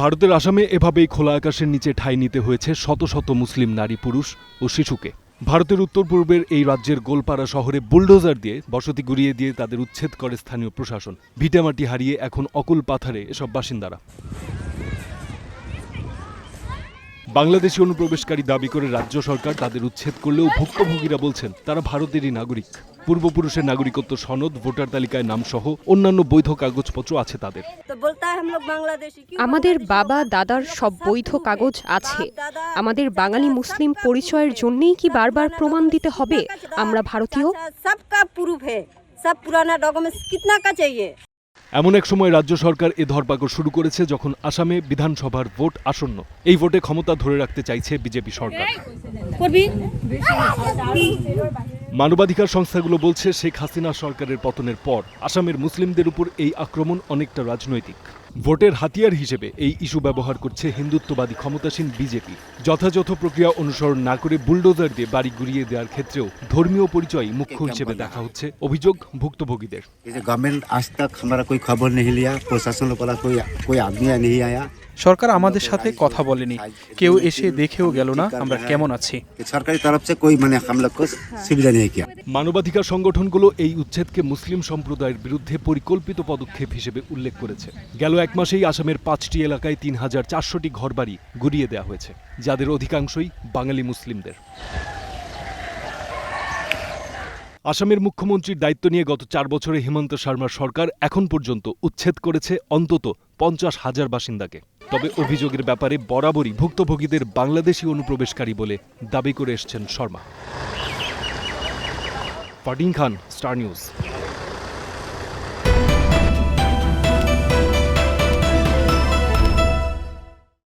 ভারতের আসামে এভাবেই খোলা আকাশের নিচে ঠাঁই নিতে হয়েছে শত শত মুসলিম নারী, পুরুষ ও শিশুকে। ভারতের উত্তর পূর্বের এই রাজ্যের গোলপাড়া শহরে বুলডোজার দিয়ে বসতি গুড়িয়ে দিয়ে তাদের উচ্ছেদ করে স্থানীয় প্রশাসন। ভিটামাটি হারিয়ে এখন অকুল পাথারে এসব বাসিন্দারা। বাংলাদেশি অনুপ্রবেশকারী দাবি করে রাজ্য সরকার তাদের উচ্ছেদ করলেও ভুক্তভোগীরা বলছেন, তারা ভারতেরই নাগরিক। পূর্বপুরুষের নাগরিকত্ব সনদ ভোটার তালিকায় নামসহ অন্যান্য বৈধ কাগজপত্র আছে তাদের। আমাদের বাবা দাদার সব বৈধ কাগজ আছে। আমাদের বাঙালি মুসলিম পরিচয়ের জন্যই কি বারবার প্রমাণ দিতে হবে? আমরা ভারতীয়? সবকা সব পুরানা ডকুমেন্টস কিতনা কা চাইয়ে? এমন এক সময় রাজ্য সরকার এ ধরপাকড় শুরু করেছে যখন আসামে বিধানসভার ভোট আসন্ন। এই ভোটে ক্ষমতা ধরে রাখতে চাইছে বিজেপি সরকার। মানবাধিকার সংস্থাগুলো বলছে, শেখ হাসিনা সরকারের পতনের পর আসামের মুসলিমদের উপর এই আক্রমণ অনেকটা রাজনৈতিক। ভোটের হাতিয়ার হিসেবে এই ইস্যু ব্যবহার করছে হিন্দুত্ববাদী ক্ষমতাসীন বিজেপি। যথাযথ প্রক্রিয়া অনুসরণ না করে বুলডোজার দিয়ে বাড়ি গুড়িয়ে দেওয়ার ক্ষেত্রেও ধর্মীয় পরিচয় মুখ্য হিসেবে দেখা হচ্ছে। অভিযোগ ভুক্তভোগীদের। গভর্নমেন্ট আজ খবর নেই লিয়া প্রশাসন নেই আয়া। সরকার আমাদের সাথে কথা বলেনি। কেউ এসে দেখেও গেল না আমরা কেমন আছি? সরকারি তরফ থেকে কই মানে হামলা কো সুবিধা নেই কিয়া। মানবাধিকার সংগঠনগুলো এই উচ্ছেদকে মুসলিম সম্প্রদায়ের বিরুদ্ধে পরিকল্পিত পদক্ষেপ হিসেবে উল্লেখ করেছে। গেল এক মাসেই আসামের পাঁচটি এলাকায় তিন হাজার চারশোটি ঘরবাড়ি গুড়িয়ে দেওয়া হয়েছে, যাদের অধিকাংশই বাঙালি মুসলিমদের। আসামের মুখ্যমন্ত্রীর দায়িত্ব নিয়ে গত চার বছরে হেমন্ত শর্মার সরকার এখন পর্যন্ত উচ্ছেদ করেছে অন্তত পঞ্চাশ হাজার বাসিন্দাকে। তবে অভিযোগের ব্যাপারে বরাবরই ভুক্তভোগীদের বাংলাদেশি অনুপ্রবেশকারী বলে দাবি করে এসছেন Sharma. Pardeen Khan, Star News.